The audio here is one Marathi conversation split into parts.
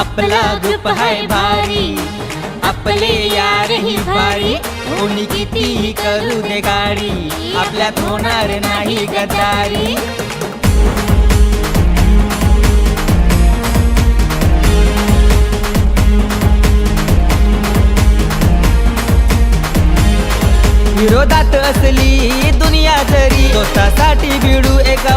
आपला ग्रुप हाय भारी. आपले यार ही भारी. कोणी कितीही करू दे गाडी. आपल्यात होणार नाही गद्दारी विरोधात असली दुनिया जरी स्वतःसाठी भिडू एका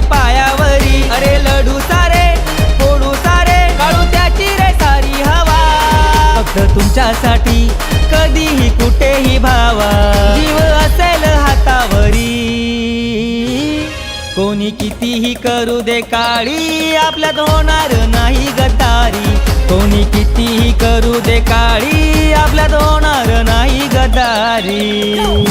तुमच्यासाठी कधीही कुठेही भावा. जीव असेल हातावरी. कोणी कितीही करू दे काळी आपल्यात होणार नाही गद्दारी कोणी कितीही करू दे काळी आपल्यात होणार नाही गद्दारी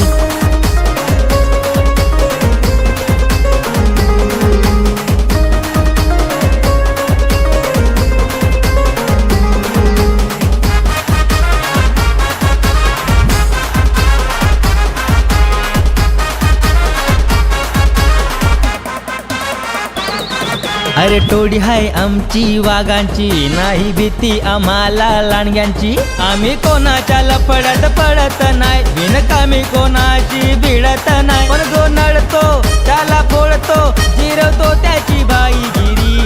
अरे टोडी हाय आमची वाघांची नाही भीती आम्हाला लांडग्यांची. आम्ही कोणाच्या लपडत पडत नाही बिनकामी कोणाची भिडत नाही. पण जो नडतो त्याला फोडतो जिरवतो त्याची बाईगिरी.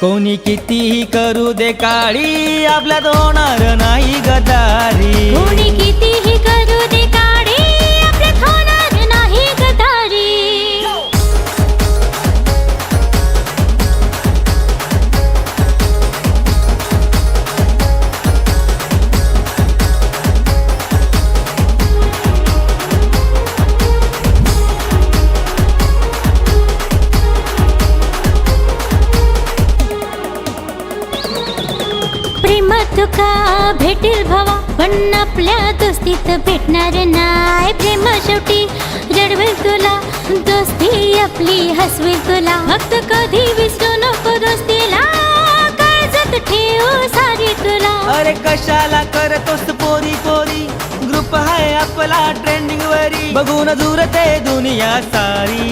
कोणी कितीही करू दे काळी आपल्यात होणार नाही गदारी. कोणी कितीही करू दोस्तीत भेटणार नाही प्रेम शेवटी. जडवेल तुला दोस्ती आपली हसवेल तुला. फक्त कधी विसरू नको दोस्तीला. काळजात ठेव सारी तुला. अरे कशाला करतोस पोरी पोरी? ग्रुप हाय आपला ट्रेंडिंग वरी. बघून जुरते दुनिया सारी.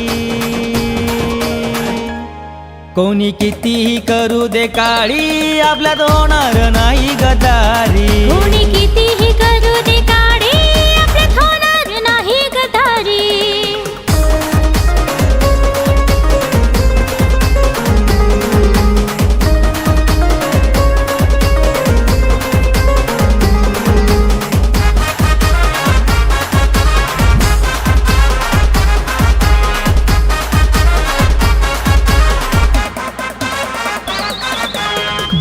कोणी कितीही करू दे काळी आपल्यात होणार नाही गदारी. कोणी कितीही करू दे काढे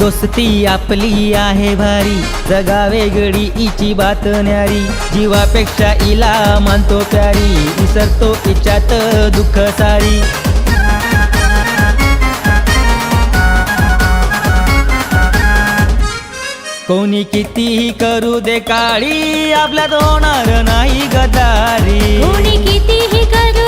दोस्ती आपली आहे भारी. जगा वेगळी इची बात न्यारी. जीवापेक्षा इला मानतो प्यारी. विसरतो इच्यात दुःख सारी. कोणी कितीही करू दे काळी आपल्यात होणार नाही गदारी. कोणी कितीही करू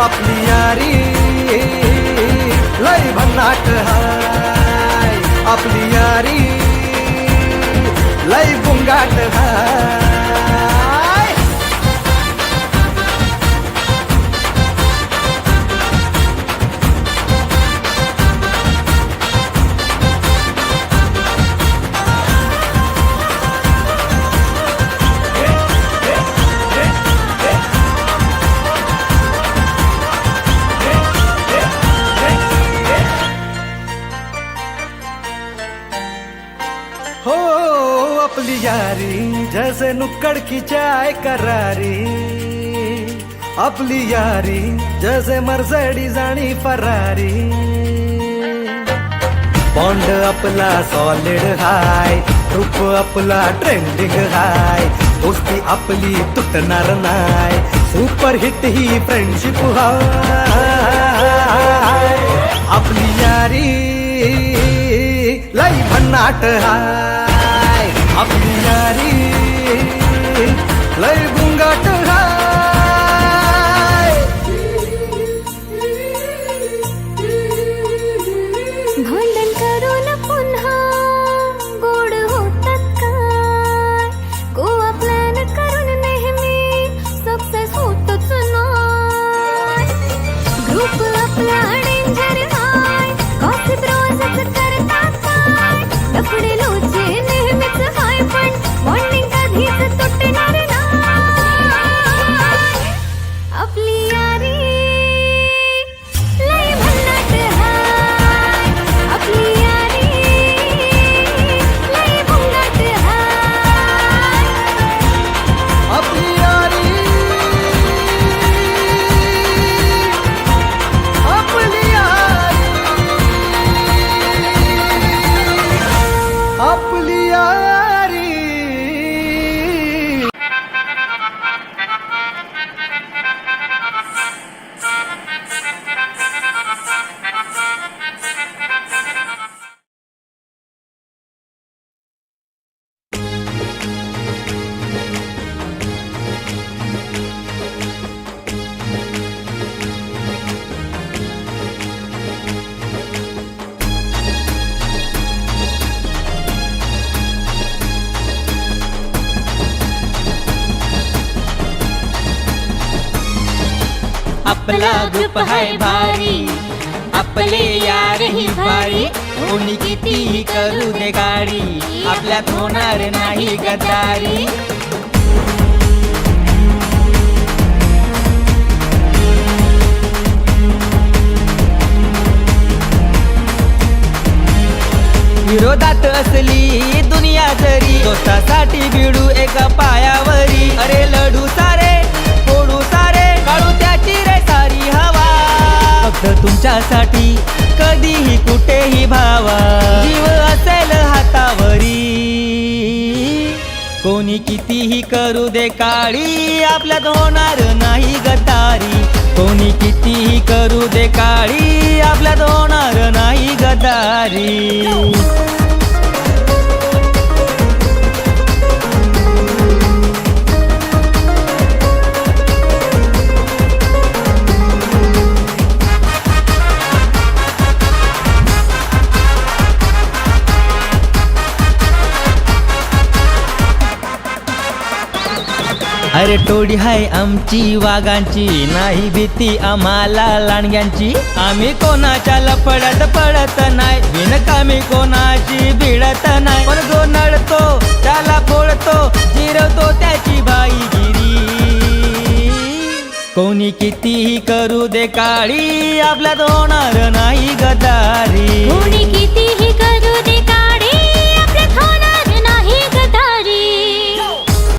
आपली यारी. लय भन्नाट हाय. आपली यारी. लय बुंगाट हाय. हो आपली यारी जैसे नुक्कड़ की चाय करारी। आपली यारी जैसे मर्सडीज आणि फरारी। बॉन्ड आपला सॉलिड हाय रूप आपला ट्रेंडिंग हाय दोस्ती आपली तुटणार नाय सुपर हिट ही फ्रेंडशिप हाय आपली यारी लई भन्नाट हाय. आपली यारी लई आपला ग्रुप हाय भारी. आपले यार ही भारी. कोणी कितीही करू दे गाडी. आपल्यात होणार नाही गद्दारी. विरोधात असली दुनिया जरी तुमच्यासाठी. कधीही कुठेही भावा जीव असेल हातावरी. कोणी कितीही करू दे काळी आपल्यात होणार नाही गदारी. कोणी कितीही करू दे काळी आपल्यात होणार नाही गदारी. अरे टोडी हाय आमची वाघांची नाही भीती आम्हाला लांडग्यांची. आम्ही कोणाच्या लपडत पडत नाही बिनकामी कोणाची भिडत नाही. पण जो नडतो त्याला फोडतो जिरवतो त्याची बाईगिरी कोणी कितीही करू दे काळी आपल्यात होणार नाही गदा